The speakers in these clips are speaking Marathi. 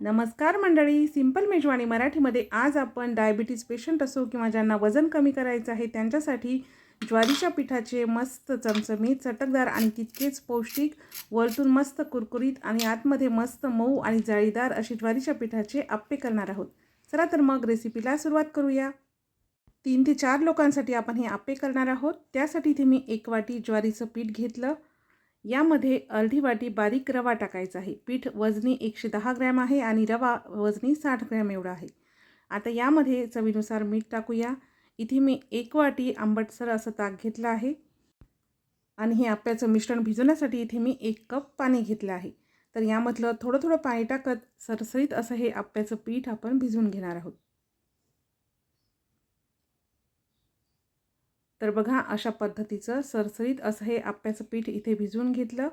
नमस्कार मंडळी सिंपल मेजवानी मराठीमध्ये आज आपण डायबिटीज पेशंट असो किंवा ज्यांना वजन कमी करायचं आहे त्यांच्यासाठी ज्वारीच्या पिठाचे मस्त चमचमीत चटकदार आणि तितकेच पौष्टिक वरतून मस्त कुरकुरीत आणि आतमध्ये मस्त मऊ आणि जाळीदार अशी ज्वारीच्या पिठाचे आप्पे करणार आहोत. चला तर मग रेसिपीला सुरुवात करूया. तीन ते चार लोकांसाठी आपण हे आप्पे करणार आहोत. त्यासाठी इथे मी एक वाटी ज्वारीचं पीठ घेतलं. यामध्ये अर्धी वाटी बारीक रवा टाकायचा आहे. पीठ वजनी एकशे दहा ग्रॅम आहे आणि रवा वजनी साठ ग्रॅम एवढा आहे. आता यामध्ये चवीनुसार मीठ टाकूया. इथे मी एक वाटी आंबटसर असं ताक घेतलं आहे. आणि हे आप्याचं मिश्रण भिजवण्यासाठी इथे मी एक कप पाणी घेतलं आहे. तर यामधलं थोडं थोडं पाणी टाकत सरसरीत असं हे आप्याचं पीठ आपण भिजवून घेणार आहोत. तर बघा अशा पद्धतीचं सरसरीत असं हे आप्याचं पीठ इथे भिजवून घेतलं.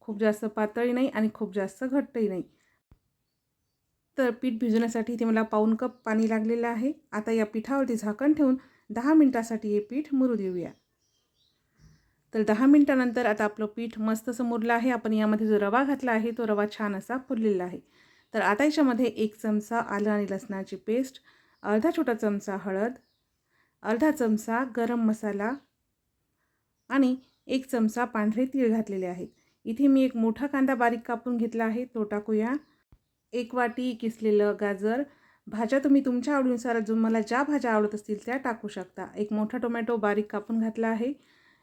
खूप जास्त पातळी नाही आणि खूप जास्त घट्टही नाही. तर पीठ भिजवण्यासाठी इथे मला पाऊन कप पाणी लागलेलं आहे. आता या पिठावरती झाकण ठेवून दहा मिनटासाठी हे पीठ मुरू देऊया. तर दहा मिनटानंतर आता आपलं पीठ मस्त असं मुरलं आहे. आपण यामध्ये जो रवा घातला आहे तो रवा छान असा फुललेला आहे. तर आता याच्यामध्ये एक चमचा आलं आणि लसणाची पेस्ट अर्धा छोटा चमचा हळद अर्धा चमचा गरम मसाला आणि एक चमचा पांढरे तीळ घातलेले आहेत. इथे मी एक मोठा कांदा बारीक कापून घेतला आहे. तो टाकूया. एक वाटी किसलेलं गाजर. भाज्या तुम्ही तुमच्या आवडीनुसार जो मला ज्या भाज्या आवडत असतील त्या टाकू शकता. एक मोठा टोमॅटो बारीक कापून घातला आहे.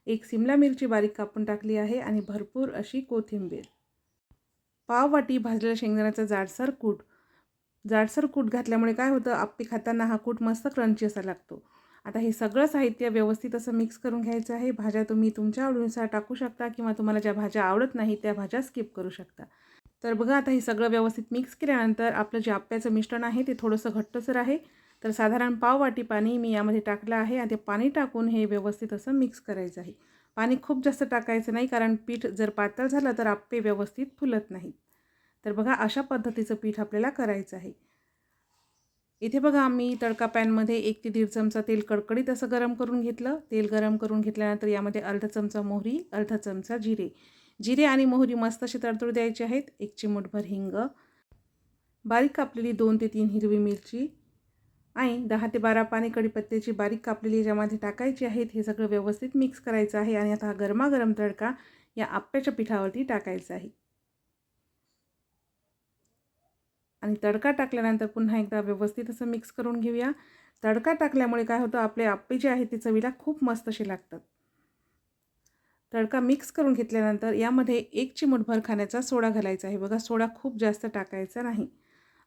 एक सिमला मिरची बारीक कापून टाकली आहे आणि भरपूर अशी कोथिंबीर. पाव वाटी भाजलेल्या शेंगदाण्याचा जाडसर कूट. जाडसर कूट घातल्यामुळे काय होतं? आप्पे खाताना हा कूट मस्त क्रंची असा लागतो. आता हे सगळं साहित्य व्यवस्थित असं मिक्स करून घ्यायचं आहे. भाज्या तुम्ही तुमच्या आवडीनुसार टाकू शकता किंवा तुम्हाला ज्या भाज्या आवडत नाही त्या भाज्या स्किप करू शकता. तर बघा आता हे सगळं व्यवस्थित मिक्स केल्यानंतर आपलं जे आप्याचं मिश्रण आहे ते थोडंसं घट्टसर आहे. तर साधारण पाव वाटी पाणी मी यामध्ये टाकलं आहे आणि ते पाणी टाकून हे व्यवस्थित असं मिक्स करायचं आहे. पाणी खूप जास्त टाकायचं नाही कारण पीठ जर पातळ झालं तर आप्पे व्यवस्थित फुलत नाहीत. तर बघा अशा पद्धतीचं पीठ आपल्याला करायचं आहे. इथे बघा आम्ही तडका पॅनमध्ये एक ते दीड चमचा तेल कडकडीत असं गरम करून घेतलं. तेल गरम करून घेतल्यानंतर यामध्ये अर्धा चमचा मोहरी अर्धा चमचा जिरे. जिरे आणि मोहरी मस्त अशी तडतड द्यायची आहेत. एक चिमूटभर हिंग. बारीक कापलेली दोन ते तीन हिरवी मिरची. आणि दहा ते बारा पाणी कढीपत्त्याची बारीक कापलेली ज्यामध्ये टाकायची आहेत. हे सगळं व्यवस्थित मिक्स करायचं आहे आणि आता हा गरमागरम तडका या आप्प्याच्या पिठावरती टाकायचा आहे. आणि तडका टाकल्यानंतर पुन्हा एकदा व्यवस्थित असं मिक्स करून घेऊया. तडका टाकल्यामुळे काय होतं आपले आप्पे जे आहेत ते चवीला खूप मस्त असे लागतात. तडका मिक्स करून घेतल्यानंतर यामध्ये एक चिमूटभर खाण्याचा सोडा घालायचा आहे. बघा सोडा खूप जास्त टाकायचा नाही.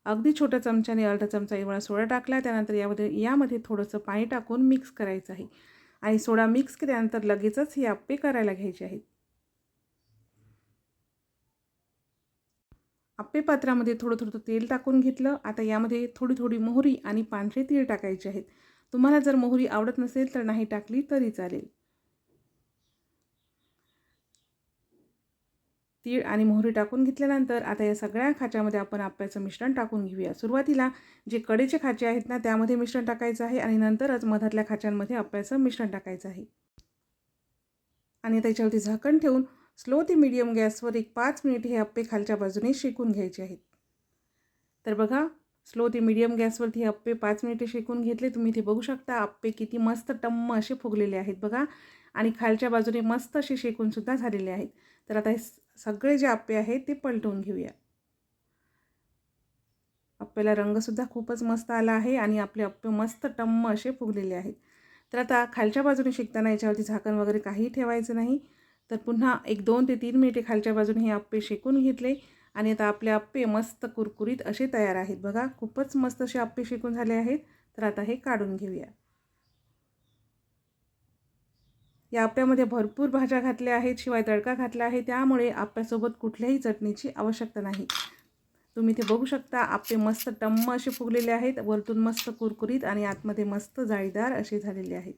अगदी छोट्या चमच्याने अर्धा चमचा एवढा सोडा टाकला त्यानंतर यामध्ये यामध्ये थोडंसं पाणी टाकून मिक्स करायचं आहे. आणि सोडा मिक्स केल्यानंतर लगेचच हे आप्पे करायला घ्यायचे आहेत. आप्पे पात्रामध्ये थोडं थोडं तेल टाकून घेतलं. आता यामध्ये थोडी थोडी मोहरी आणि पांढरे तीळ टाकायचे आहेत. तुम्हाला जर मोहरी आवडत नसेल तर नाही टाकली तरी चालेल. तीळ आणि मोहरी टाकून घेतल्यानंतर आता या सगळ्या खाच्यामध्ये आपण आप्याचं मिश्रण टाकून घेऊया. सुरुवातीला जे कडेचे खाचे आहेत ना त्यामध्ये मिश्रण टाकायचं आहे आणि नंतरच मधातल्या खाच्यांमध्ये आप्याचं मिश्रण टाकायचं आहे. आणि त्याच्यावरती झाकण ठेवून स्लो ते मीडियम गॅसवर एक पाच मिनिट हे अप्पे खालच्या बाजूने शेकून घ्यायचे आहेत. तर बघा स्लो ते मीडियम गॅसवरती हे अप्पे पाच मिनिटे शेकून घेतले. तुम्ही ते बघू शकता अप्पे किती मस्त टम्म असे फुगलेले आहेत बघा. आणि खालच्या बाजूने मस्त असे शेकूनसुद्धा झालेले आहेत. तर आता हे सगळे जे आप्पे आहेत ते पलटवून घेऊया. आप्प्याला रंगसुद्धा खूपच मस्त आला आहे आणि आपले अप्पे मस्त टम्म असे फुगलेले आहेत. तर आता खालच्या बाजूने शिकताना याच्यावरती झाकण वगैरे काही ठेवायचं नाही. तर पुन्हा एक दोन ते तीन मिनिटे खालच्या बाजूने हे आप्पे शेकून घेतले आणि आता आपले आप्पे मस्त कुरकुरीत असे तयार आहेत. बघा खूपच मस्त असे आप्पे शेकून झाले आहेत. तर आता हे काढून घेऊया. या आप्यामध्ये भरपूर भाज्या घातल्या आहेत शिवाय तडका घातला आहे. त्यामुळे आप्यासोबत कुठल्याही चटणीची आवश्यकता नाही. तुम्ही ते बघू शकता आप्पे मस्त टम्म असे फुगलेले आहेत. वरतून मस्त कुरकुरीत आणि आतमध्ये मस्त जाळीदार असे झालेले आहेत.